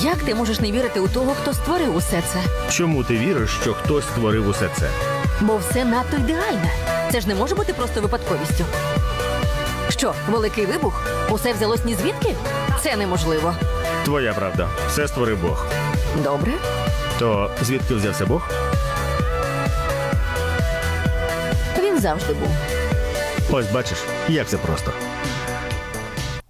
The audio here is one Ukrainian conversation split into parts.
Як ти можеш не вірити у того, хто створив усе це? Чому ти віриш, що хтось створив усе це? Бо все надто ідеальне. Це ж не може бути просто випадковістю. Що, великий вибух? Усе взялось ні звідки? Це неможливо. Твоя правда, все створив Бог. Добре. То звідки взявся Бог? Він завжди був. Ось бачиш, як це просто.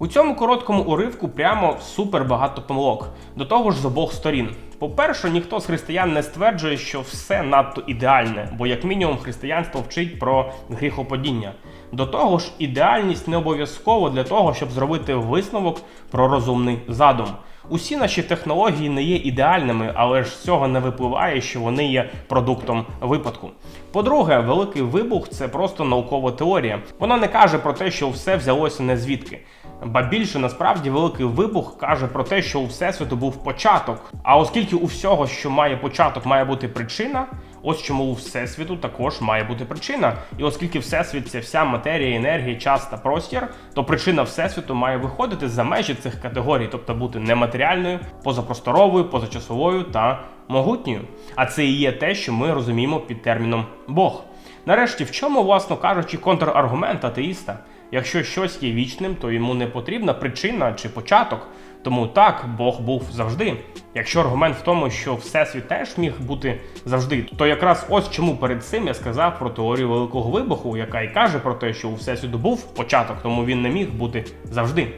У цьому короткому уривку прямо супер багато помилок. До того ж з обох сторін. По-перше, ніхто з християн не стверджує, що все надто ідеальне, бо як мінімум християнство вчить про гріхопадіння. До того ж, ідеальність не обов'язково для того, щоб зробити висновок про розумний задум. Усі наші технології не є ідеальними, але ж з цього не випливає, що вони є продуктом випадку. По-друге, великий вибух це просто наукова теорія. Вона не каже про те, що все взялося не звідки. Ба більше насправді великий вибух каже про те, що у всесвіту був початок. А оскільки у всього, що має початок, має бути причина, ось чому у всесвіту також має бути причина. І оскільки всесвіт це вся матерія, енергія, час та простір, то причина всесвіту має виходити за межі цих категорій, тобто бути нематеріальною, позапросторовою, позачасовою та могутньою. А це і є те, що ми розуміємо під терміном Бог. Нарешті, в чому, власно кажучи, контраргумент атеїста? Якщо щось є вічним, то йому не потрібна причина чи початок. Тому так, Бог був завжди. Якщо аргумент в тому, що Всесвіт теж міг бути завжди, то якраз ось чому перед цим я сказав про теорію великого вибуху, яка і каже про те, що у Всесвіту був початок, тому він не міг бути завжди.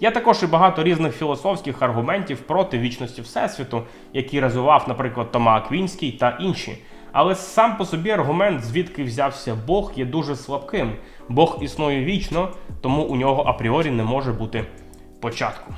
Є також і багато різних філософських аргументів проти вічності Всесвіту, які розвивав, наприклад, Тома Аквінський та інші. Але сам по собі аргумент, звідки взявся Бог, є дуже слабким. Бог існує вічно, тому у нього апріорі не може бути початку.